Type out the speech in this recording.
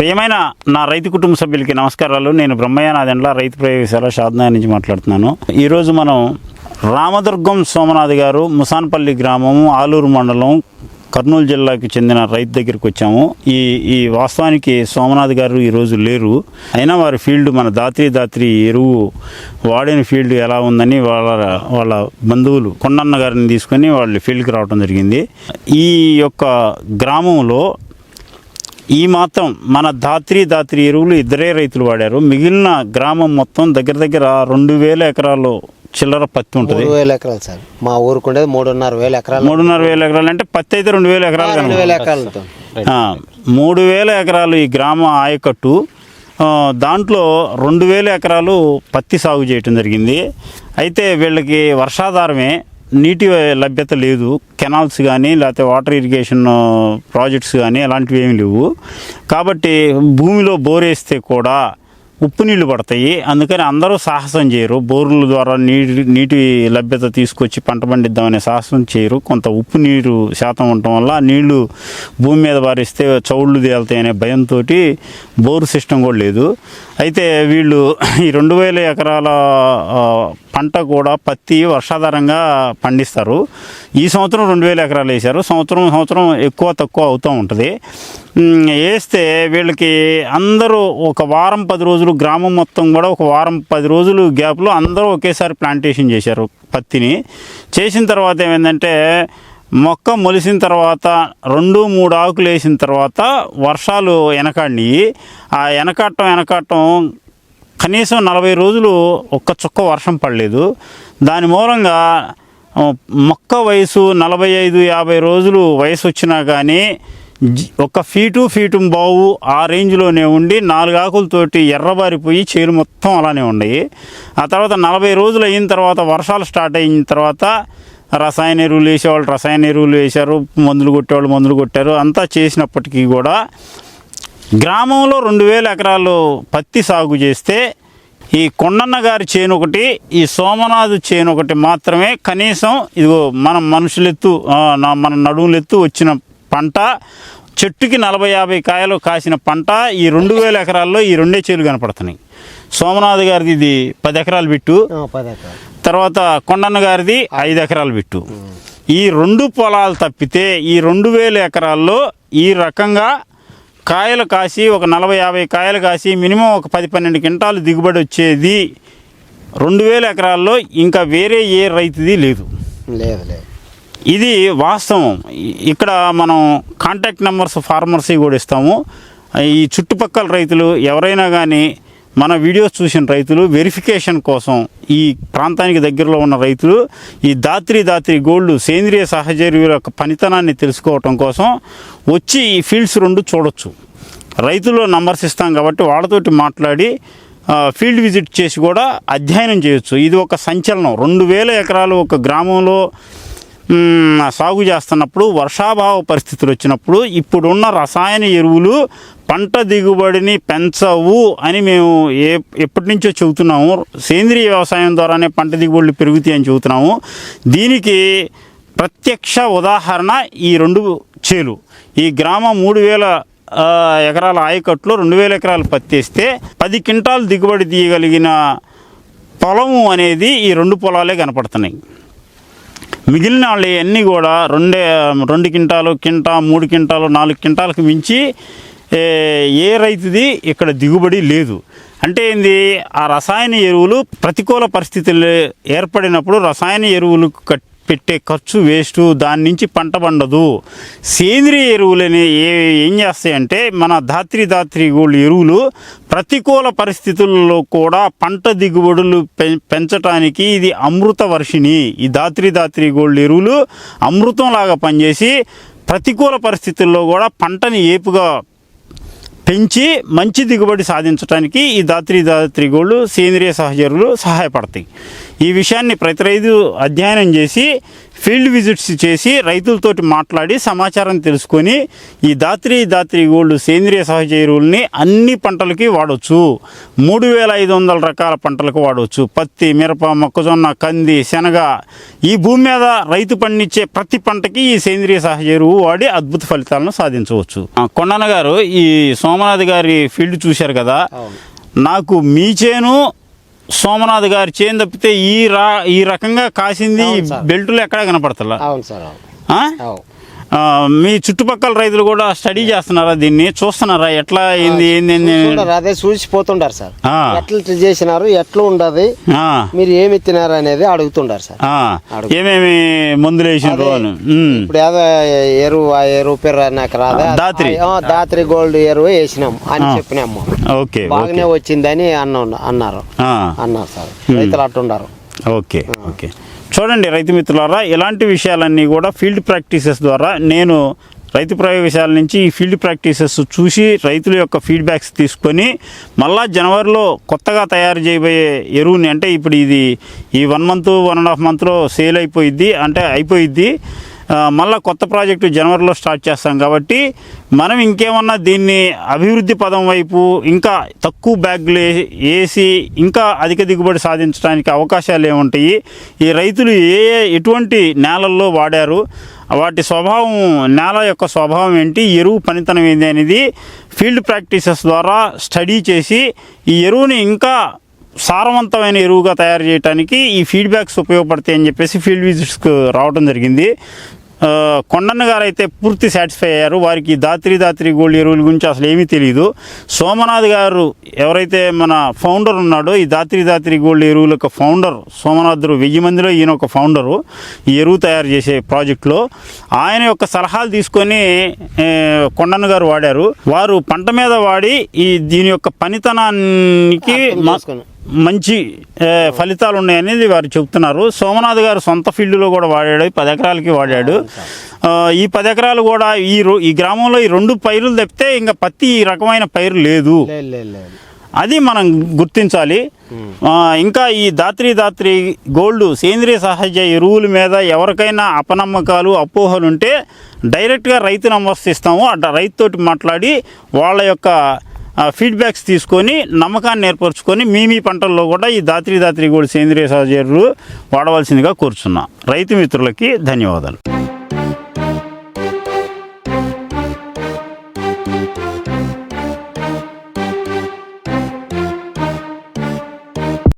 ప్రియమైన నా రైతు కుటుంబ సభ్యులకి నమస్కారాలు. నేను బ్రహ్మయ్య నాదెండ్ల రైతు ప్రయోగశాల షాద్నా నుంచి మాట్లాడుతున్నాను. ఈరోజు మనం రామదుర్గం సోమనాథ్ గారు ముసాన్పల్లి గ్రామము ఆలూరు మండలం కర్నూలు జిల్లాకి చెందిన రైతు దగ్గరికి వచ్చాము. ఈ ఈ వాస్తవానికి సోమనాథ్ గారు ఈరోజు లేరు. అయినా వారి ఫీల్డ్ మన దాత్రి దాత్రి ఎరువు వాడిన ఫీల్డ్ ఎలా ఉందని వాళ్ళ వాళ్ళ బంధువులు కొండన్న గారిని తీసుకొని వాళ్ళు ఫీల్డ్కి రావడం జరిగింది. ఈ యొక్క గ్రామంలో ఈ మాత్రం మన దాత్రి దాత్రి ఎరువులు ఇద్దరే రైతులు వాడారు. మిగిలిన గ్రామం మొత్తం దగ్గర దగ్గర రెండు వేల ఎకరాలు చిల్లర పత్తి ఉంటుంది. వేల ఎకరాలు సార్. మా ఊరికి ఉండేది మూడున్నర వేల ఎకరాలు. మూడున్నర వేల ఎకరాలు అంటే పత్తి అయితే రెండు వేల ఎకరాలు రెండు. వేల ఎకరాలతో ఆ, మూడు వేల ఎకరాలు ఈ గ్రామ ఆయకట్టు. దాంట్లో రెండు వేల ఎకరాలు పత్తి సాగు చేయటం జరిగింది. అయితే వీళ్ళకి వర్షాధారమే. నీటి లభ్యత లేదు. కెనాల్స్ కానీ లేకపోతే వాటర్ ఇరిగేషన్ ప్రాజెక్ట్స్ కానీ అలాంటివి ఏమి లేవు. కాబట్టి భూమిలో బోరేస్తే కూడా ఉప్పు నీళ్ళు పడతాయి. అందుకని అందరూ సాహసం చేయరు. బోర్ల ద్వారా నీటి నీటి లభ్యత తీసుకొచ్చి పంట పండిద్దామనే సాహసం చేయరు. కొంత ఉప్పు నీరు శాతం ఉండటం వల్ల నీళ్ళు భూమి మీద పారిస్తే చౌళ్ళు తేలుతాయి అనే భయంతో బోరు సిస్టమ్ కూడా లేదు. అయితే వీళ్ళు ఈ రెండు వేల ఎకరాల పంట కూడా పత్తి వర్షాధారంగా పండిస్తారు. ఈ సంవత్సరం రెండు వేల ఎకరాలు వేశారు. సంవత్సరం సంవత్సరం ఎక్కువ తక్కువ అవుతూ ఉంటుంది. వేస్తే వీళ్ళకి అందరూ ఒక వారం పది రోజులు గ్రామం మొత్తం కూడా ఒక వారం పది రోజులు గ్యాప్లో అందరూ ఒకేసారి ప్లాంటేషన్ చేశారు పత్తిని. చేసిన తర్వాత ఏమైందంటే మొక్క మొలిసిన తర్వాత రెండు మూడు ఆకులు వేసిన తర్వాత వర్షాలు వెనకాడినాయి. ఆ వెనకాడటం వెనకాడటం కనీసం నలభై రోజులు ఒక్క చుక్క వర్షం పడలేదు. దాని మూలంగా మొక్క వయసు నలభై ఐదు యాభై రోజులు వయసు వచ్చినా కానీ ఒక ఫీటు ఫీటు బావు ఆ రేంజ్లోనే ఉండి నాలుగు ఆకులతోటి ఎర్రబారిపోయి చేలు మొత్తం అలానే ఉన్నాయి. ఆ తర్వాత నలభై రోజులు అయిన తర్వాత వర్షాలు స్టార్ట్ అయిన తర్వాత రసాయన ఎరువులు వేసేవాళ్ళు రసాయన ఎరువులు వేశారు మందులు కొట్టేవాళ్ళు మందులు కొట్టారు అంతా చేసినప్పటికీ కూడా గ్రామంలో రెండు వేల ఎకరాలు పత్తి సాగు చేస్తే ఈ కొండన్న గారి చేను ఒకటి ఈ సోమనాథ్ చేను ఒకటి మాత్రమే కనీసం ఇదిగో మనం మనుషులెత్తు మన నడుములెత్తు వచ్చిన పంట చెట్టుకి నలభై యాభై కాయలు కాసిన పంట ఈ రెండు వేల ఎకరాల్లో ఈ రెండే చేలు కనపడుతున్నాయి. సోమనాథ్ గారిది ఇది పది ఎకరాలు బిట్టు. తర్వాత కొండన్న గారిది ఐదు ఎకరాలు బిట్టు. ఈ రెండు పొలాలు తప్పితే ఈ రెండు వేల ఎకరాల్లో ఈ రకంగా కాయలు కాసి ఒక నలభై యాభై కాయలు కాసి మినిమం ఒక పది పన్నెండు క్వింటాలు దిగుబడి వచ్చేది రెండు వేల ఎకరాల్లో ఇంకా వేరే ఏ రైతుది లేదు. లేదు లేదు. ఇది వాస్తవం. ఇక్కడ మనం కాంటాక్ట్ నెంబర్స్ ఫార్మర్స్ కూడా ఇస్తాము. ఈ చుట్టుపక్కల రైతులు ఎవరైనా కానీ మన వీడియోస్ చూసిన రైతులు వెరిఫికేషన్ కోసం ఈ ప్రాంతానికి దగ్గరలో ఉన్న రైతులు ఈ దాత్రి దాత్రి గోల్డ్ సేంద్రియ సహచర్యుల యొక్క పనితనాన్ని తెలుసుకోవటం కోసం వచ్చి ఈ ఫీల్డ్స్ రెండు చూడొచ్చు. రైతులు నంబర్స్ ఇస్తాం కాబట్టి వాళ్ళతోటి మాట్లాడి ఫీల్డ్ విజిట్ చేసి కూడా అధ్యయనం చేయొచ్చు. ఇది ఒక సంచలనం. రెండు వేల ఎకరాలు ఒక గ్రామంలో సాగు చేస్తున్నప్పుడు వర్షాభావ పరిస్థితులు వచ్చినప్పుడు ఇప్పుడున్న రసాయన ఎరువులు పంట దిగుబడిని పెంచవు అని మేము ఏ ఎప్పటి నుంచో చెబుతున్నాము. సేంద్రియ వ్యవసాయం ద్వారానే పంట దిగుబడులు పెరుగుతాయి అని చెబుతున్నాము. దీనికి ప్రత్యక్ష ఉదాహరణ ఈ రెండు చేలు. ఈ గ్రామం మూడు వేల ఎకరాల ఆయకట్లో రెండు వేల ఎకరాలు పత్తి వేస్తే పది క్వింటాలు దిగుబడి తీయగలిగిన పొలము అనేది ఈ రెండు పొలాలే కనపడుతున్నాయి. మిగిలిన వాళ్ళు అన్నీ కూడా రెండే రెండు క్వింటాలు కింటా మూడు క్వింటాలు నాలుగు క్వింటాలకు మించి ఏ, ఏ రైతుది ఇక్కడ దిగుబడి లేదు. అంటే ఏంది? ఆ రసాయన ఎరువులు ప్రతికూల పరిస్థితులు ఏర్పడినప్పుడు రసాయన ఎరువులు కట్ పెట్టే ఖర్చు వేస్ట్ దాని నుంచి పంట పండదు. సేంద్రియ ఎరువులనే ఏ ఏం చేస్తాయంటే మన ధాత్రి ధాత్రి గోల్డ్ ఎరువులు ప్రతికూల పరిస్థితుల్లో కూడా పంట దిగుబడులు పెం- పెంచటానికి ఇది అమృత వర్షిణి. ఈ ధాత్రి ధాత్రి గోల్డ్ ఎరువులు అమృతంలాగా పనిచేసి ప్రతికూల పరిస్థితుల్లో కూడా పంటని ఏపుగా పెంచి మంచి దిగుబడి సాధించడానికి ఈ దాత్రి దాత్రి గోళ్ళు సేంద్రియ సహచరులు సహాయపడతాయి. ఈ విషయాన్ని ప్రతి రైతు అధ్యయనం చేసి ఫీల్డ్ విజిట్స్ చేసి రైతులతోటి మాట్లాడి సమాచారం తెలుసుకొని ఈ దాత్రి దాత్రి గోల్డ్ సేంద్రియ సహజ ఎరువుల్ని అన్ని పంటలకి వాడవచ్చు మూడు వేల ఐదు వందల రకాల పంటలకు వాడవచ్చు పత్తి మిరప మొక్కజొన్న కంది శనగ. ఈ భూమి మీద రైతు పండించే ప్రతి పంటకి ఈ సేంద్రియ సహజ ఎరువు వాడి అద్భుత ఫలితాలను సాధించవచ్చు. కొండన్న గారు ఈ సోమనాథ్ గారి ఫీల్డ్ చూశారు కదా? నాకు మీ చేను సోమనాథ్ గారి చేను తప్పితే ఈ రా ఈ రకంగా కాసింది. బెల్టులు ఎక్కడా కనపడతలా? అవును సార్ మీ చుట్టుపక్కల రైతులు కూడా స్టడీ చేస్తున్నారా దీన్ని? చూస్తున్నారా? ఎట్లా ఏంది ఏంది అదే చూసిపోతుండారు సార్. ఎట్లా చేసినారు? ఎట్లా ఉండదు? మీరు ఏమి ఇచ్చినారు అనేది అడుగుతుండారు సార్. ఏమేమి మందులు వేసినారు. ఇప్పుడు ఏదో ఎరువు ఆ ఎరువు పేరు నాకు రాదా? దాత్రి. ఆ, దాత్రి గోల్డ్ ఎరువు వేసినాం అని. చెప్పినాము ఓకే బాగానే వచ్చిందని అన్న అన్నారు. అన్నారు సార్. రైతులు అట్టుండారు. Okay okay. చూడండి రైతు మిత్రులారా ఇలాంటి విషయాలన్నీ కూడా ఫీల్డ్ ప్రాక్టీసెస్ ద్వారా నేను రైతు ప్రయోగశాల నుంచి ఈ ఫీల్డ్ ప్రాక్టీసెస్ చూసి రైతుల యొక్క ఫీడ్బ్యాక్స్ తీసుకొని మళ్ళా జనవరిలో కొత్తగా తయారు చేయబోయే ఎరువుని అంటే ఇప్పుడు ఇది ఈ one month one and half మంత్లో సేల్ అయిపోయిద్ది అంటే అయిపోయిద్ది. మళ్ళీ కొత్త ప్రాజెక్టు జనవరిలో స్టార్ట్ చేస్తాం కాబట్టి మనం ఇంకేమన్నా దీన్ని అభివృద్ధి పదం వైపు ఇంకా తక్కువ బ్యాగులు వేసి ఇంకా అధిక దిగుబడి సాధించడానికి అవకాశాలు ఏముంటాయి? ఈ రైతులు ఏ ఎటువంటి నేలల్లో వాడారు? వాటి స్వభావం నేల యొక్క స్వభావం ఏంటి? ఎరువు పనితనం ఏంటి అనేది ఫీల్డ్ ప్రాక్టీసెస్ ద్వారా స్టడీ చేసి ఈ ఎరువుని ఇంకా సారవంతమైన ఎరువుగా తయారు చేయడానికి ఈ ఫీడ్బ్యాక్స్ ఉపయోగపడతాయి అని చెప్పేసి ఫీల్డ్ విజిట్స్కి రావడం జరిగింది. కొండన్న గారు అయితే పూర్తి సాటిస్ఫై అయ్యారు. వారికి దాత్రి దాత్రి గోల్డ్ ఎరువుల గురించి అసలు ఏమీ తెలియదు సోమనాథ్ గారు ఎవరైతే మన ఫౌండర్ ఉన్నాడో ఈ దాత్రి దాత్రి గోల్డ్ ఎరువుల యొక్క ఫౌండర్ సోమనాథుడు వెయ్యి మందిలో ఈయన ఒక ఫౌండరు ఈ ఎరువు తయారు చేసే ప్రాజెక్టులో ఆయన యొక్క సలహాలు తీసుకొని కొండన్న గారు వాడారు. వారు పంట మీద వాడి ఈ దీని యొక్క పనితనానికి. మంచి ఫలితాలు ఉన్నాయనేది వారు చెప్తున్నారు సోమనాథ్ గారు సొంత ఫీల్డ్లో కూడా వాడాడు పది ఎకరాలకి వాడాడు. ఈ పది ఎకరాలు కూడా ఈ ఈ గ్రామంలో ఈ రెండు పైరులు తప్పితే ఇంకా పత్తి ఈ రకమైన పైరు లేదు. అది మనం గుర్తించాలి. ఇంకా ఈ దాత్రి దాత్రి గోల్డ్ సేంద్రియ సహజ ఎరువుల మీద ఎవరికైనా అపనమ్మకాలు అపోహలు ఉంటే డైరెక్ట్గా రైతు నంబర్స్ ఇస్తాము అట్లా రైతుతోటి మాట్లాడి వాళ్ళ యొక్క ఫీడ్బ్యాక్స్ తీసుకొని నమ్మకాన్ని ఏర్పరచుకొని మీ మీ పంటల్లో కూడా ఈ దాత్రి దాత్రి కూడా సేంద్రియ సహజరులు వాడవలసిందిగా కోరుచున్నా. రైతు మిత్రులకి ధన్యవాదాలు.